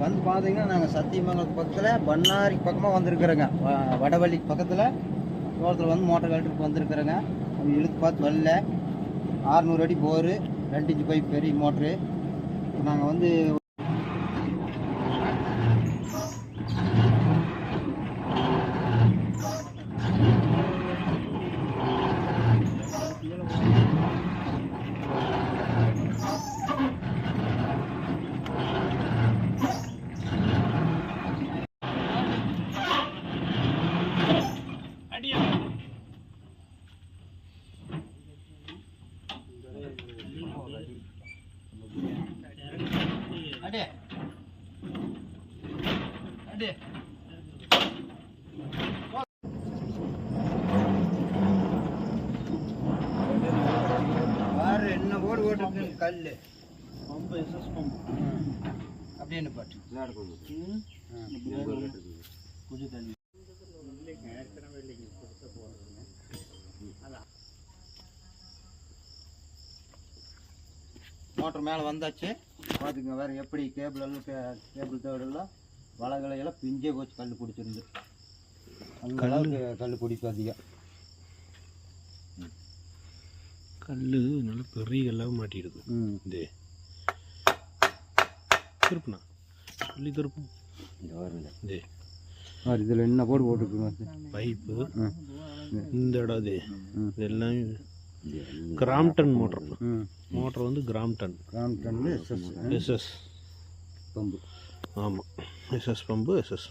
வந்து பார்த்தீங்கன்னா நாங்கள் சத்தியமங்கலத்து பக்கத்தில் பண்ணாரி பக்கமாக வந்திருக்கிறோங்க. வ- வடவள்ளி பக்கத்தில் தோட்டத்தில் வந்து மோட்டர் கலெக்டருக்கு வந்திருக்கிறோங்க. அவங்க இழுத்து பார்த்து வரல. ஆறுநூறு அடி போரு ரெண்டு இன்ச்சு பைப் பெரிய மோட்ரு நாங்கள் வந்து அடே. அடே. பாரு என்ன போடு போட்டு கல் பம்பு எஸ்எஸ் பம்பு அப்படின்னு பாட்டு கொஞ்சம் தண்ணி மோட்டர் மேலே வந்தாச்சு. பார்த்துங்க வேறு எப்படி கேபிள் எல்லாம் கேபிள் தேடெல்லாம் வலைகளை எல்லாம் பிஞ்சே போச்சு கல் பிடிச்சிருந்து. அந்த அளவுக்கு கல் பிடிக்கும் அதிகம். கல் நல்ல பெரிய கல்லாக மாட்டிடுது. இது திருப்புண்ணா. சொல்லி திருப்பும் இது இதில் என்ன போடு போட்டுருக்குங்க பைப்பு. இந்த இடம் ம். இதெல்லாம் கிராம்டன் மோட்டர். ம். மோட்டர் வந்து கிராம்டன். கிராம்டன்ல எஸ்எஸ் எஸ்எஸ் பம்பு. ஆமாம் எஸ்எஸ் பம்பு எஸ்எஸ்